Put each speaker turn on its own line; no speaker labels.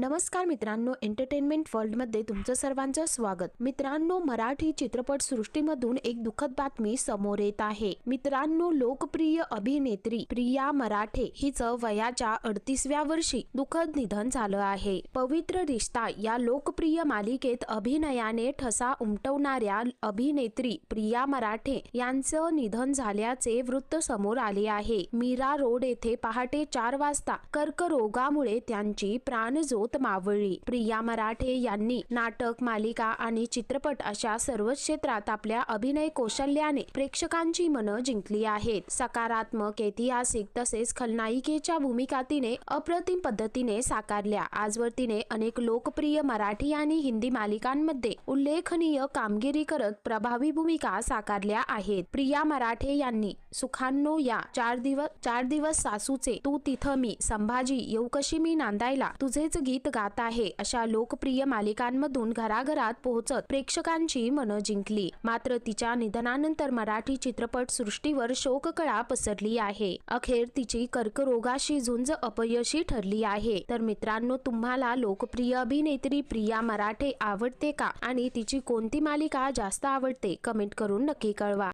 नमस्कार मित्रांनो एंटरटेनमेंट वर्ल्डमध्ये तुमचं सर्वांचं स्वागत. मित्रांनो मराठी चित्रपट सृष्टीमधून एक दुःखद बातमी समोर येत आहे. मित्रांनो लोकप्रिय अभिनेत्री प्रिया मराठे हिचं वयाच्या अडतीसव्या वर्षी दुःखद निधन झालं आहे. पवित्र रिश्ता या लोकप्रिय मालिकेत अभिनयाने ठसा उमटवणाऱ्या अभिनेत्री प्रिया मराठे यांचं निधन झाल्याचे वृत्त समोर आले आहे. मीरा रोड येथे पहाटे चार वाजता कर्करोगामुळे त्यांची प्राणज्योत मावळी प्रिया मराठे यांनी नाटक मालिका आणि चित्रपट अशा सर्वच क्षेत्रात आपल्या अभिनय कौशल्याने प्रेक्षकांची मनं जिंकली आहेत. सकारात्मक ऐतिहासिक तसेच खलनायिकेच्या भूमिका तिने अप्रतिम पद्धतीने साकारल्या. आजवर तिने अनेक लोकप्रिय मराठी आणि हिंदी मालिकांमध्ये उल्लेखनीय कामगिरी करत प्रभावी भूमिका साकारल्या आहेत. प्रिया मराठे यांनी सुखांनो या चार दिवस चार दिवस सासूचे तू तिथं मी संभाजी येऊ कशी मी नांदायला? तुझेच गीत गात आहे अशा लोकप्रिय मालिकांमधून घराघरात पोहोचत प्रेक्षकांची मनं जिंकली. मात्र तिच्या निधनानंतर मराठी चित्रपट सृष्टीवर शोककळा पसरली आहे. अखेर तिची कर्करोगाशी झुंज अपयशी ठरली आहे. तर मित्रांनो तुम्हाला लोकप्रिय अभिनेत्री प्रिया मराठे आवडते का? आणि तिची कोणती मालिका जास्त आवडते? कमेंट करून नक्की कळवा.